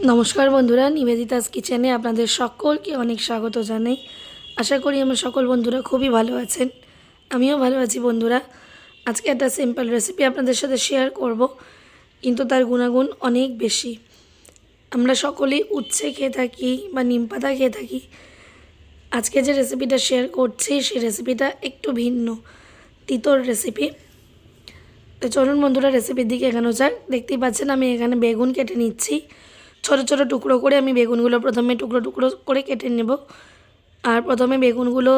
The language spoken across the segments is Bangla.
নমস্কার বন্ধুরা, নিবেদিতাস কিচেনে আপনাদের সকলকে অনেক স্বাগত জানাই। আশা করি আমার সকল বন্ধুরা খুবই ভালো আছেন। আমিও ভালো আছি বন্ধুরা। আজকে একটা সিম্পল রেসিপি আপনাদের সাথে শেয়ার করব, কিন্তু তার গুণাগুণ অনেক বেশি। আমরা সকলেই উচ্ছে খেয়ে থাকি বা নিম পাতা খেয়ে থাকি। আজকে যে রেসিপিটা শেয়ার করছি, সেই রেসিপিটা একটু ভিন্ন, তিতর রেসিপি তো চলুন বন্ধুরা রেসিপির দিকে এখানে যাক। দেখতেই পাচ্ছেন, আমি এখানে বেগুন কেটে নিচ্ছি। ছোট ছোট টুকরো করে আমি বেগুনগুলো প্রথমে টুকরো টুকরো করে কেটে নেব। আর প্রথমে বেগুনগুলো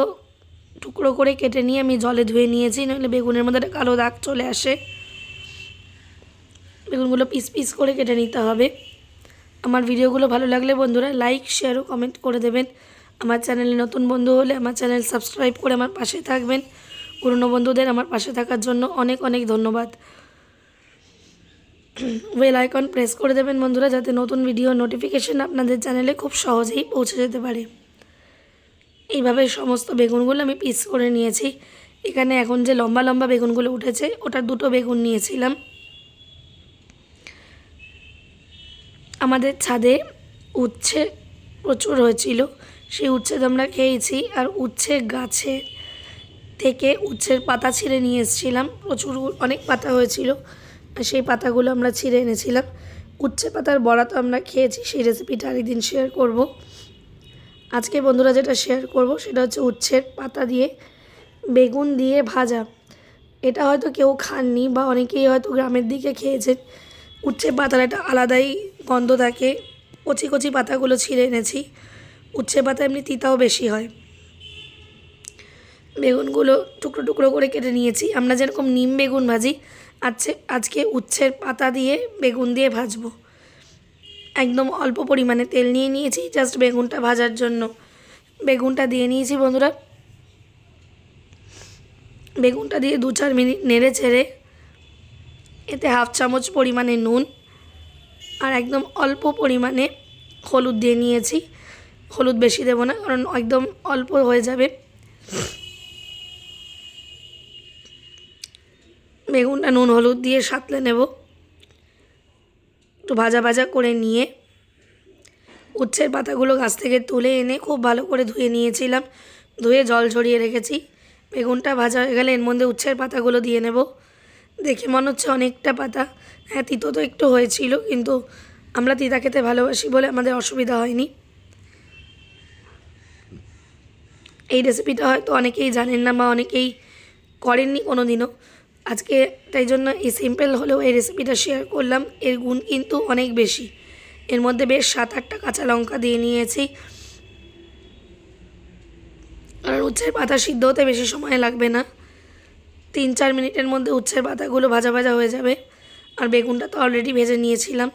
টুকরো করে কেটে নিয়ে আমি জলে ধুয়ে নিয়েছি, নাহলে বেগুনের মধ্যে একটা কালো দাগ চলে আসে। বেগুনগুলো পিস পিস করে কেটে নিতে হবে। আমার ভিডিওগুলো ভালো লাগলে বন্ধুরা লাইক, শেয়ার ও কমেন্ট করে দেবেন। আমার চ্যানেলে নতুন বন্ধু হলে আমার চ্যানেল সাবস্ক্রাইব করে আমার পাশে থাকবেন। পুরনো বন্ধুদের আমার পাশে থাকার জন্য অনেক অনেক ধন্যবাদ। ওয়েল আইকন প্রেস করে দেবেন বন্ধুরা, যাতে নতুন ভিডিও নোটিফিকেশন আপনাদের চ্যানেলে খুব সহজেই পৌঁছে যেতে পারে। এইভাবে সমস্ত বেগুনগুলো আমি পিস করে নিয়েছি। এখানে এখন যে লম্বা লম্বা বেগুনগুলো উঠেছে, ওটা দুটো বেগুন নিয়েছিলাম। আমাদের ছাদে উচ্ছে প্রচুর হয়েছিল। সেই উচ্ছে তো আমরা খেয়েছি আর উচ্ছে গাছে থেকে উচ্ছের পাতা ছিঁড়ে নিয়ে এসেছিলাম। প্রচুর অনেক পাতা হয়েছিল। সেই পাতাগুলো আমরা ছিঁড়ে এনেছিলাম। উচ্ছে পাতার বড়া তো আমরা খেয়েছি, সেই রেসিপিটা আরেকদিন শেয়ার করব। আজকে বন্ধুরা যেটা শেয়ার করব সেটা হচ্ছে উচ্ছের পাতা দিয়ে বেগুন দিয়ে ভাজা। এটা হয়তো কেউ খাননি বা অনেকেই হয়তো গ্রামের দিকে খেয়েছেন। উচ্ছে পাতার একটা আলাদাই গন্ধ থাকে। কচি কচি পাতাগুলো ছিঁড়ে এনেছি। উচ্ছে পাতা এমনি তিতাও বেশি হয়। বেগুনগুলো টুকরো টুকরো করে কেটে নিয়েছি। আমরা যেরকম নিম বেগুন ভাজি, আজকে আজকে উচ্ছের পাতা দিয়ে বেগুন দিয়ে ভাজবো। একদম অল্প পরিমাণে তেল নিয়ে নিয়েছি জাস্ট বেগুনটা ভাজার জন্য। বেগুনটা দিয়ে নিয়েছি বন্ধুরা। বেগুনটা দিয়ে দু চার মিনিট নেড়ে ছেড়ে এতে হাফ চামচ পরিমাণে নুন আর একদম অল্প পরিমাণে হলুদ দিয়ে নিয়েছি। হলুদ বেশি দেবো না কারণ একদম অল্প হয়ে যাবে। বেগুনটা নুন, হলুদ দিয়ে সাঁতলে নেব। একটু ভাজা ভাজা করে নিয়ে উচ্ছের পাতাগুলো গাছ থেকে তুলে এনে খুব ভালো করে ধুয়ে নিয়েছিলাম। ধুয়ে জল ঝরিয়ে রেখেছি। বেগুনটা ভাজা হয়ে গেলে এর মধ্যে উচ্ছের পাতাগুলো দিয়ে নেব। দেখে মনে হচ্ছে অনেকটা পাতা। হ্যাঁ তিতো তো একটু হয়েছিল, কিন্তু আমরা তিতা খেতে ভালোবাসি বলে আমাদের অসুবিধা হয়নি। এই রেসিপিটা হয়তো অনেকেই জানেন না বা অনেকেই করেননি কোনো দিনও আজকে তাই জন্য এই সিম্পল হলেও এই রেসিপিটা শেয়ার করলাম। এর গুণ কিন্তু অনেক বেশি। এর মধ্যে বেশ সাত আটটা কাঁচা লঙ্কা দিয়ে নিয়েছি। আর উচ্ছের পাতা সিদ্ধ হতে বেশি সময় লাগবে না। তিন চার মিনিটের মধ্যে উচ্ছের পাতাগুলো ভাজা ভাজা হয়ে যাবে। আর বেগুনটা তো অলরেডি ভেজে নিয়েছিলাম।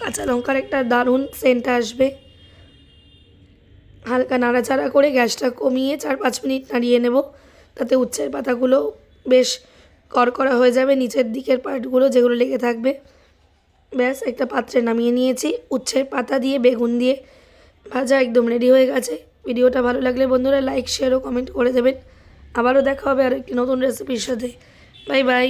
কাঁচা লঙ্কার একটা দারুণ সেন্ট আসবে। হালকা নাড়াচাড়া করে গ্যাসটা কমিয়ে চার পাঁচ মিনিট নাড়িয়ে নেব। তাতে উচ্ছের পাতাগুলো বেশ করকরা হয়ে যাবে নিচের দিকের পার্টগুলো যেগুলো লেগে থাকবে। ব্যাস, একটা পাত্রে নামিয়ে নিয়েছি। উচ্ছের পাতা দিয়ে, বেগুন দিয়ে ভাজা একদম রেডি হয়ে গেছে। ভিডিওটা ভালো লাগলে বন্ধুরা লাইক শেয়ার ও কমেন্ট করে দেবেন। আবারও দেখা হবে আর একটি নতুন রেসিপির সাথে। Bye bye